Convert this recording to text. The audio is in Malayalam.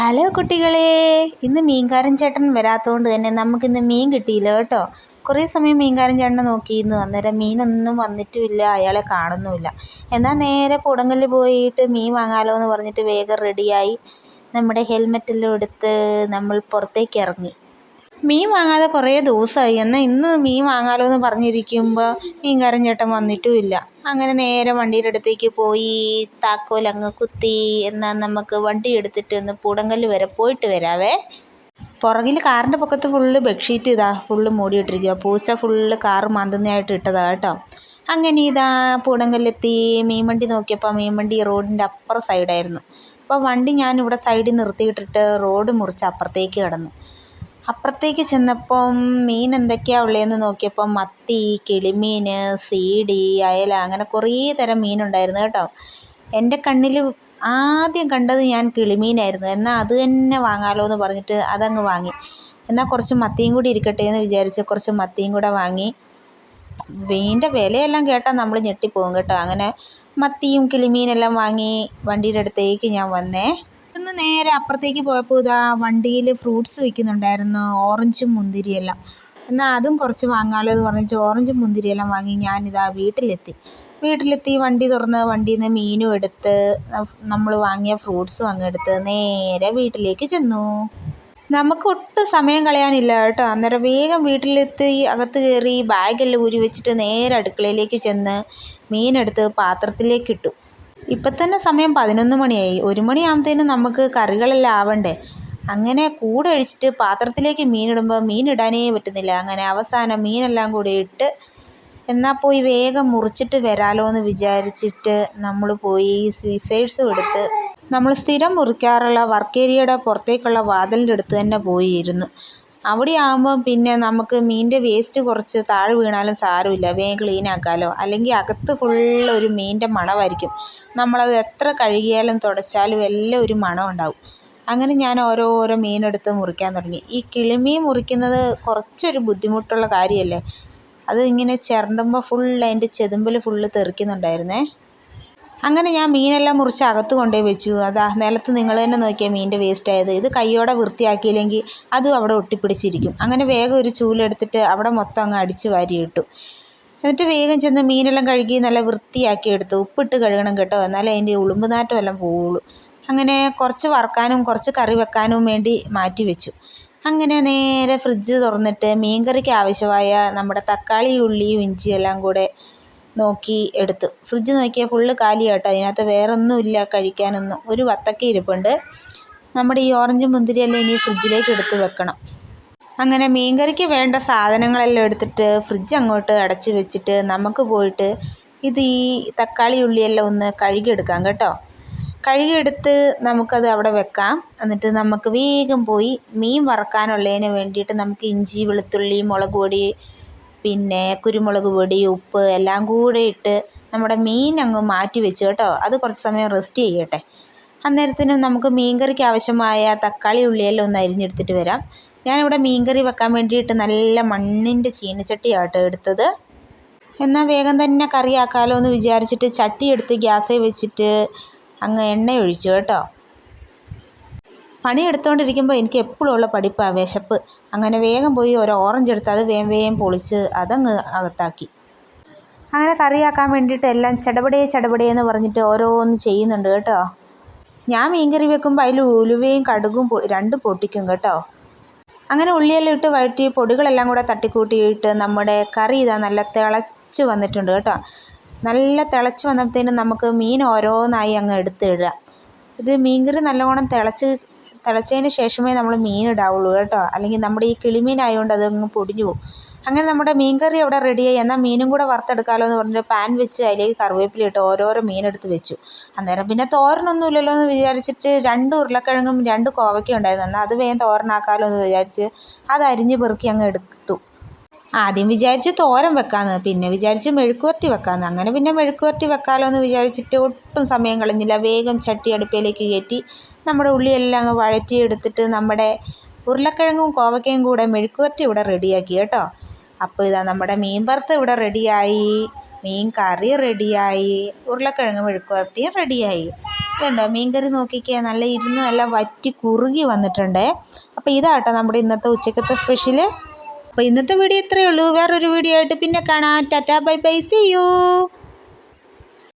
ഹലോ കുട്ടികളെ ഇന്ന് മീൻകാരൻ ചേട്ടൻ വരാത്തതുകൊണ്ട് തന്നെ നമുക്കിന്ന് മീൻ കിട്ടിയില്ല കേട്ടോ. കുറേ സമയം മീൻകാരൻ ചേട്ടനെ നോക്കിയിരുന്നു. അന്നേരം മീനൊന്നും വന്നിട്ടുമില്ല അയാളെ കാണുന്നുമില്ല. എന്നാൽ നേരെ കുടങ്കൽ പോയിട്ട് മീൻ വാങ്ങാലോ എന്ന് പറഞ്ഞിട്ട് വേഗം റെഡിയായി നമ്മുടെ ഹെൽമെറ്റെല്ലാം എടുത്ത് നമ്മൾ പുറത്തേക്ക് ഇറങ്ങി. മീൻ വാങ്ങാതെ കുറേ ദിവസമായി. എന്നാൽ ഇന്ന് മീൻ വാങ്ങാലോ എന്ന് പറഞ്ഞിരിക്കുമ്പോൾ മീൻകാരൻ ചേട്ടൻ വന്നിട്ടുമില്ല. അങ്ങനെ നേരെ വണ്ടിയുടെ അടുത്തേക്ക് പോയി താക്കോൽ അങ്ങ് കുത്തി എന്നാൽ നമുക്ക് വണ്ടി എടുത്തിട്ട് ഒന്ന് പൂടങ്കല്ല് വരെ പോയിട്ട് വരാവേ. പുറകിൽ കാറിന്റെ പൊക്കത്ത് ഫുള്ള് ബെഡ്ഷീറ്റ് ഇതാ ഫുള്ള് മൂടിയിട്ടിരിക്കുക പൂച്ച ഫുള്ള് കാറ് മാന്തുന്നതായിട്ട് ഇട്ടതാ കേട്ടോ. അങ്ങനെ ഇതാ പൂടങ്കല്ലെത്തി മീൻ വണ്ടി നോക്കിയപ്പോൾ മീൻ വണ്ടി റോഡിന്റെ അപ്പുറ സൈഡായിരുന്നു അപ്പോൾ വണ്ടി ഞാൻ ഇവിടെ സൈഡിൽ നിർത്തിയിട്ടിട്ട് റോഡ് മുറിച്ച് അപ്പുറത്തേക്ക് കിടന്നു. അപ്പുറത്തേക്ക് ചെന്നപ്പം മീൻ എന്തൊക്കെയാണ് ഉള്ളതെന്ന് നോക്കിയപ്പം മത്തി കിളിമീൻ സീഡി അയല അങ്ങനെ കുറേ തരം മീനുണ്ടായിരുന്നു കേട്ടോ. എന്റെ കണ്ണിൽ ആദ്യം കണ്ടത് ഞാൻ കിളിമീനായിരുന്നു. എന്നാൽ അത് തന്നെ വാങ്ങാമല്ലോ എന്ന് പറഞ്ഞിട്ട് അതങ്ങ് വാങ്ങി. എന്നാൽ കുറച്ച് മത്തിയും കൂടി ഇരിക്കട്ടെ എന്ന് വിചാരിച്ച് കുറച്ച് മത്തിയും കൂടെ വാങ്ങി. മീന്റെ വിലയെല്ലാം കേട്ടാൽ നമ്മൾ ഞെട്ടിപ്പോകും കേട്ടോ. അങ്ങനെ മത്തിയും കിളിമീനെല്ലാം വാങ്ങി വണ്ടിയുടെ അടുത്തേക്ക് ഞാൻ വന്നേ. ഇന്ന് നേരെ അപ്പുറത്തേക്ക് പോയപ്പോൾ ഇതാ വണ്ടിയിൽ ഫ്രൂട്ട്സ് വിൽക്കുന്നുണ്ടായിരുന്നു ഓറഞ്ചും മുന്തിരിയെല്ലാം. എന്നാൽ അതും കുറച്ച് വാങ്ങാമല്ലോ എന്ന് പറഞ്ഞിട്ട് ഓറഞ്ചും മുന്തിരിയെല്ലാം വാങ്ങി ഞാനിതാ വീട്ടിലെത്തി. വീട്ടിലെത്തി വണ്ടി തുറന്ന് വണ്ടിയിൽ നിന്ന് മീനും എടുത്ത് നമ്മൾ വാങ്ങിയ ഫ്രൂട്ട്സും അങ്ങ് എടുത്ത് നേരെ വീട്ടിലേക്ക് ചെന്നു. നമുക്ക് ഒട്ടും സമയം കളയാനില്ല കേട്ടോ. അന്നേരം വേഗം വീട്ടിലെത്തി അകത്ത് കയറി ബാഗെല്ലാം ഊരി വെച്ചിട്ട് നേരെ അടുക്കളയിലേക്ക് ചെന്ന് മീനെടുത്ത് പാത്രത്തിലേക്ക് ഇട്ടു. ഇപ്പം തന്നെ സമയം പതിനൊന്ന് മണിയായി. ഒരു മണിയാകുമ്പോഴത്തേനും നമുക്ക് കറികളെല്ലാം ആവണ്ടേ. അങ്ങനെ കൂടെ ഒഴിച്ചിട്ട് പാത്രത്തിലേക്ക് മീനിടുമ്പോൾ മീനിടാനേ പറ്റുന്നില്ല. അങ്ങനെ അവസാനം മീനെല്ലാം കൂടി ഇട്ട് എന്നാൽ പോയി വേഗം മുറിച്ചിട്ട് വരാലോ എന്ന് വിചാരിച്ചിട്ട് നമ്മൾ പോയി സീസേഴ്സ് എടുത്ത് നമ്മൾ സ്ഥിരം മുറിക്കാറുള്ള വർക്ക് ഏരിയയുടെ പുറത്തേക്കുള്ള വാതിലിന്റെ അടുത്ത് തന്നെ പോയി ഇരുന്നു അവിടെ ആകുമ്പോൾ പിന്നെ നമുക്ക് മീനിന്റെ വേസ്റ്റ് കുറച്ച് താഴെ വീണാലും സാരമില്ല. വേഗം ക്ലീൻ ആക്കാമല്ലോ അല്ലെങ്കിൽ അകത്ത് ഫുള്ള് ഒരു മീനിന്റെ മണമായിരിക്കും. നമ്മളത് എത്ര കഴുകിയാലും തുടച്ചാലും എല്ലാം ഒരു മണം ഉണ്ടാവും. അങ്ങനെ ഞാൻ ഓരോ ഓരോരോ മീനെടുത്ത് മുറിക്കാൻ തുടങ്ങി. ഈ കിളിമീൻ മുറിക്കുന്നത് കുറച്ചൊരു ബുദ്ധിമുട്ടുള്ള കാര്യമല്ലേ? അത് ഇങ്ങനെ ചിരണ്ടുമ്പോൾ ഫുൾ അതിന്റെ ചെതുമ്പൽ ഫുള്ള് തെറിക്കുന്നുണ്ടായിരുന്നേ? അങ്ങനെ ഞാൻ മീനെല്ലാം മുറിച്ച് അകത്ത് കൊണ്ടുപോയി വെച്ചു. അതാ നിലത്ത് നിങ്ങൾ തന്നെ നോക്കിയാൽ മീന്റെ വേസ്റ്റ് ആയത്. ഇത് കൈയോടെ വൃത്തിയാക്കിയില്ലെങ്കിൽ അതും അവിടെ ഒട്ടിപ്പിടിച്ചിരിക്കും. അങ്ങനെ വേഗം ഒരു ചൂലെടുത്തിട്ട് അവിടെ മൊത്തം അങ്ങ് അടിച്ച് വാരിയിട്ടു എന്നിട്ട് വേഗം ചെന്ന് മീനെല്ലാം കഴുകി നല്ല വൃത്തിയാക്കി എടുത്തു. ഉപ്പിട്ട് കഴുകണം കേട്ടോ. എന്നാലേ അതിന്റെ ഉളുമ്പ് നാറ്റം എല്ലാം പോവുള്ളൂ. അങ്ങനെ കുറച്ച് വറക്കാനും കുറച്ച് കറി വെക്കാനും വേണ്ടി മാറ്റി വെച്ചു. അങ്ങനെ നേരെ ഫ്രിഡ്ജ് തുറന്നിട്ട് മീൻകറിക്ക് ആവശ്യമായ നമ്മുടെ തക്കാളി ഉള്ളിയും ഇഞ്ചിയെല്ലാം കൂടെ നോക്കി എടുത്തു. ഫ്രിഡ്ജ് നോക്കിയാൽ ഫുള്ള് കാലിയാട്ടോ. അതിനകത്ത് വേറെ ഒന്നുമില്ല കഴിക്കാനൊന്നും. ഒരു വത്തക്ക ഇരിപ്പുണ്ട്. നമ്മുടെ ഈ ഓറഞ്ച് മുന്തിരിയെല്ലാം ഇനി ഫ്രിഡ്ജിലേക്ക് എടുത്ത് വെക്കണം. അങ്ങനെ മീൻകറിക്ക് വേണ്ട സാധനങ്ങളെല്ലാം എടുത്തിട്ട് ഫ്രിഡ്ജ് അങ്ങോട്ട് അടച്ച് വെച്ചിട്ട് നമുക്ക് പോയിട്ട് ഇത് ഈ തക്കാളി ഉള്ളിയെല്ലാം ഒന്ന് കഴുകിയെടുക്കാം കേട്ടോ. കഴുകിയെടുത്ത് നമുക്കത് അവിടെ വെക്കാം. എന്നിട്ട് നമുക്ക് വേഗം പോയി മീൻ വറക്കാനുള്ളതിന് വേണ്ടിയിട്ട് നമുക്ക് ഇഞ്ചി വെളുത്തുള്ളി മുളക് പൊടി പിന്നെ കുരുമുളക് പൊടി ഉപ്പ് എല്ലാം കൂടെ ഇട്ട് നമ്മുടെ മീൻ അങ്ങ് മാറ്റി വെച്ചു കേട്ടോ. അത് കുറച്ച് സമയം റെസ്റ്റ് ചെയ്യട്ടെ. അന്നേരത്തിന് നമുക്ക് മീൻ കറിക്ക് ആവശ്യമായ തക്കാളി ഉള്ളിയെല്ലാം ഒന്ന് അരിഞ്ഞെടുത്തിട്ട് വരാം. ഞാനിവിടെ മീൻ കറി വെക്കാൻ വേണ്ടിയിട്ട് നല്ല മണ്ണിന്റെ ചീനച്ചട്ടിയാട്ടോ എടുത്തത്. എന്നാൽ വേഗം തന്നെ കറിയാക്കാമല്ലോ എന്ന് വിചാരിച്ചിട്ട് ചട്ടി എടുത്ത് ഗ്യാസിൽ വെച്ചിട്ട് അങ്ങ് എണ്ണ ഒഴിച്ചു കേട്ടോ. പണി എടുത്തുകൊണ്ടിരിക്കുമ്പോൾ എനിക്ക് എപ്പോഴും ഉള്ള പഠിപ്പാണ് വിശപ്പ്. അങ്ങനെ വേഗം പോയി ഒരു ഓറഞ്ച് എടുത്ത് അത് വേം വേം പൊളിച്ച് അതങ്ങ് അകത്താക്കി. അങ്ങനെ കറിയാക്കാൻ വേണ്ടിയിട്ട് എല്ലാം ചടപടേ ചടപടേ എന്ന് പറഞ്ഞിട്ട് ഓരോന്ന് ചെയ്യുന്നുണ്ട് കേട്ടോ. ഞാൻ മീൻകറി വെക്കുമ്പോൾ അതിൽ ഉലുവയും കടുകും രണ്ട് പൊട്ടിക്കും കേട്ടോ. അങ്ങനെ ഉള്ളിയെല്ലാം ഇട്ട് വഴറ്റി പൊടികളെല്ലാം കൂടെ തട്ടിക്കൂട്ടിയിട്ട് നമ്മുടെ കറി ഇതാ നല്ല തിളച്ച് വന്നിട്ടുണ്ട് കേട്ടോ. നല്ല തിളച്ച് വന്നപ്പോഴത്തേനും നമുക്ക് മീൻ ഓരോന്നായി അങ്ങ് എടുത്തിടുക. ഇത് മീൻകറി നല്ലവണ്ണം തിളച്ച് തിളച്ചതിന് ശേഷമേ നമ്മൾ മീൻ ഇടാവുള്ളൂ കേട്ടോ. അല്ലെങ്കിൽ നമ്മുടെ ഈ കിളിമീൻ ആയതുകൊണ്ട് അതങ്ങ് പൊടിഞ്ഞു പോകും. അങ്ങനെ നമ്മുടെ മീൻ കറി അവിടെ റെഡിയായി എന്നാൽ മീനും കൂടെ വറുത്തെടുക്കാമല്ലോ എന്ന് പറഞ്ഞിട്ട് പാൻ വെച്ച് അതിലേക്ക് കറിവേപ്പില ഇട്ട് ഓരോരോ മീനെടുത്ത് വെച്ചു. അന്നേരം പിന്നെ തോരനൊന്നുമില്ലല്ലോ എന്ന് വിചാരിച്ചിട്ട് രണ്ട് ഉരുളക്കിഴങ്ങും രണ്ട് കോവയ്ക്കും ഉണ്ടായിരുന്നു. എന്നാൽ അത് വേഗം തോരനാക്കാമല്ലോ എന്ന് വിചാരിച്ച് അത് അരിഞ്ഞ് പെറുക്കി അങ്ങ് എടുത്തു. ആദ്യം വിചാരിച്ച് തോരൻ വെക്കാമെന്ന് പിന്നെ വിചാരിച്ച് മെഴുക്കുവരട്ടി വെക്കാമെന്ന് അങ്ങനെ പിന്നെ മെഴുക്കുവരട്ടി വെക്കാമല്ലോ എന്ന് വിചാരിച്ചിട്ട് ഒട്ടും സമയം കളഞ്ഞില്ല. വേഗം ചട്ടി അടുപ്പിലേക്ക് കയറ്റി നമ്മുടെ ഉള്ളിയെല്ലാം അങ്ങ് വഴറ്റിയെടുത്തിട്ട് നമ്മുടെ ഉരുളക്കിഴങ്ങും കോവയ്ക്കയും കൂടെ മെഴുക്കുവരട്ടി ഇവിടെ റെഡിയാക്കി കേട്ടോ. അപ്പോൾ ഇതാ നമ്മുടെ മീൻ വറുത്ത് ഇവിടെ റെഡിയായി. മീൻ കറി റെഡിയായി. ഉരുളക്കിഴങ്ങ് മെഴുക്കുവരട്ടിയും റെഡിയായി. ഇതുണ്ടോ മീൻകറി നോക്കിക്കേ നല്ല ഇരുന്ന് നല്ല വറ്റി കുറുകി വന്നിട്ടുണ്ട്. അപ്പോൾ ഇതാട്ടോ നമ്മുടെ ഇന്നത്തെ ഉച്ചക്കത്തെ സ്പെഷ്യൽ അപ്പോൾ ഇന്നത്തെ വീഡിയോ ഇത്രയേ ഉള്ളൂ. വേറൊരു വീഡിയോ ആയിട്ട് പിന്നെ കാണാം. Tata bye bye see you